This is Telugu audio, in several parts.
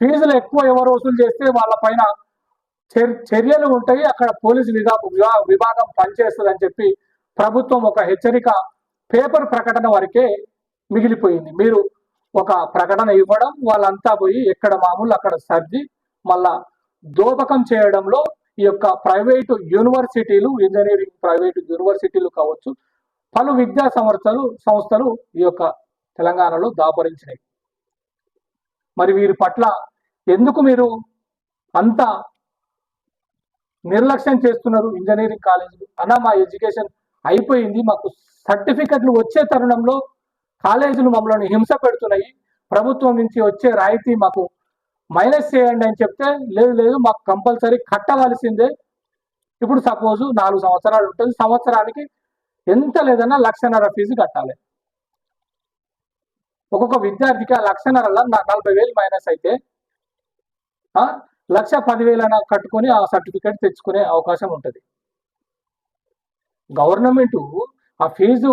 ఫీజులు ఎక్కువ ఎవరు వసూలు చేస్తే వాళ్ళ పైన చర్- చర్యలు ఉంటాయి. అక్కడ పోలీసు విభా- విభాగం పనిచేస్తుంది అని చెప్పి ప్రభుత్వం ఒక హెచ్చరిక పేపర్ ప్రకటన వరకే మిగిలిపోయింది. మీరు ఒక ప్రకటన ఇవ్వడం వాళ్ళంతా పోయి ఎక్కడ మామూలు అక్కడ సర్ది మళ్ళా దోపకం చేయడంలో ఈ యొక్క ప్రైవేటు యూనివర్సిటీలు ఇంజనీరింగ్ ప్రైవేటు యూనివర్సిటీలు కావచ్చు పలు విద్యా సంస్థలు సంస్థలు ఈ యొక్క తెలంగాణలో దాపరించినాయి. మరి వీరి పట్ల ఎందుకు మీరు అంత నిర్లక్ష్యం చేస్తున్నారు ఇంజనీరింగ్ కాలేజీలు? అన్న మా ఎడ్యుకేషన్ అయిపోయింది మాకు సర్టిఫికెట్లు వచ్చే తరుణంలో కాలేజీలు మమ్మల్ని హింస పెడుతున్నాయి. ప్రభుత్వం నుంచి వచ్చే రాయితీ మాకు మైనస్ చేయండి అని చెప్తే లేదు లేదు మాకు కంపల్సరీ కట్టవలసిందే. ఇప్పుడు సపోజ్ నాలుగు సంవత్సరాలు ఉంటుంది సంవత్సరానికి ఎంత లేదన్నా లక్షన్నర ఫీజు కట్టాలి. ఒక్కొక్క విద్యార్థికి ఆ లక్షన్నరలో నా- నలభై వేలు మైనస్ అయితే లక్ష పదివేలైనా కట్టుకొని ఆ సర్టిఫికేట్ తెచ్చుకునే అవకాశం ఉంటుంది. గవర్నమెంట్ ఆ ఫీజు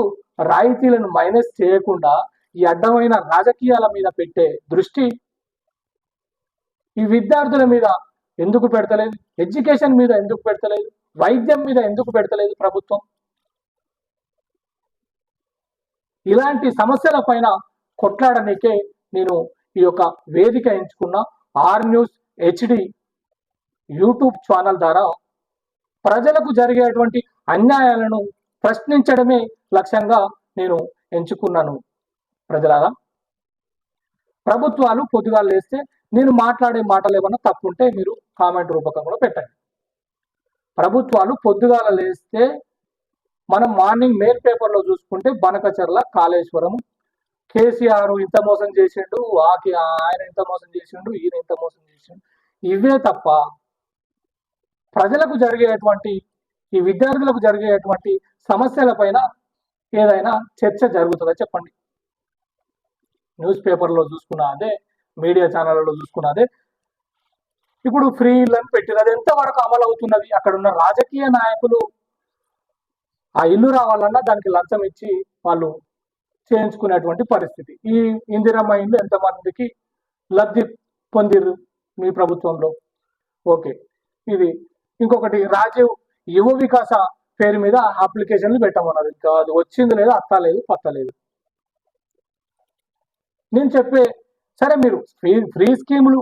రాయితీలను మైనస్ చేయకుండా ఈ అడ్డమైన రాజకీయాల మీద పెట్టే దృష్టి ఈ విద్యార్థుల మీద ఎందుకు పెడతలేదు? ఎడ్యుకేషన్ మీద ఎందుకు పెడతలేదు? వైద్యం మీద ఎందుకు పెడతలేదు ప్రభుత్వం? ఇలాంటి సమస్యల పైన కొట్లాడనికే నేను ఈ యొక్క వేదిక ఎంచుకున్న R news HD YouTube channel ద్వారా ప్రజలకు జరిగేటువంటి అన్యాయాలను ప్రశ్నించడమే లక్ష్యంగా నేను ఎంచుకున్నాను. ప్రజలారా ప్రభుత్వాలు పొద్దుగాలు లేస్తే నేను మాట్లాడే మాటలు ఏమన్నా తప్పుంటే మీరు కామెంట్ రూపకంలో పెట్టండి. ప్రభుత్వాలు పొద్దుగాల లేస్తే మనం మార్నింగ్ మెయిల్ పేపర్లో చూసుకుంటే బనకచర్ల కాళేశ్వరం కేసీఆర్ ఇంత మోసం చేసిండు ఆకి ఆయన ఇంత మోసం చేసిండు ఈయన ఇంత మోసం చేసిండు. ఇవే తప్ప ప్రజలకు జరిగేటువంటి ఈ విద్యార్థులకు జరిగేటువంటి సమస్యల పైన ఏదైనా చర్చ జరుగుతుందా చెప్పండి. న్యూస్ పేపర్లో చూసుకున్న అదే మీడియా ఛానళ్ళలో చూసుకున్న అదే. ఇప్పుడు ఫ్రీ ఇళ్ళని పెట్టిన అది ఎంతవరకు అమలు అవుతున్నది? అక్కడ ఉన్న రాజకీయ నాయకులు ఆ ఇల్లు రావాలన్నా దానికి లంచం ఇచ్చి వాళ్ళు చేయించుకునేటువంటి పరిస్థితి. ఈ ఇందిరమ్మ ఇల్లు ఎంతమందికి లబ్ధి పొందిరు మీ ప్రభుత్వంలో? ఓకే. ఇది ఇంకొకటి రాజీవ్ యువ వికాస పేరు మీద అప్లికేషన్లు పెట్టమన్నారు. ఇంకా అది వచ్చింది లేదు అత్త లేదు పత్త లేదు నేను చెప్పే సరే మీరు ఫ్రీ ఫ్రీ స్కీములు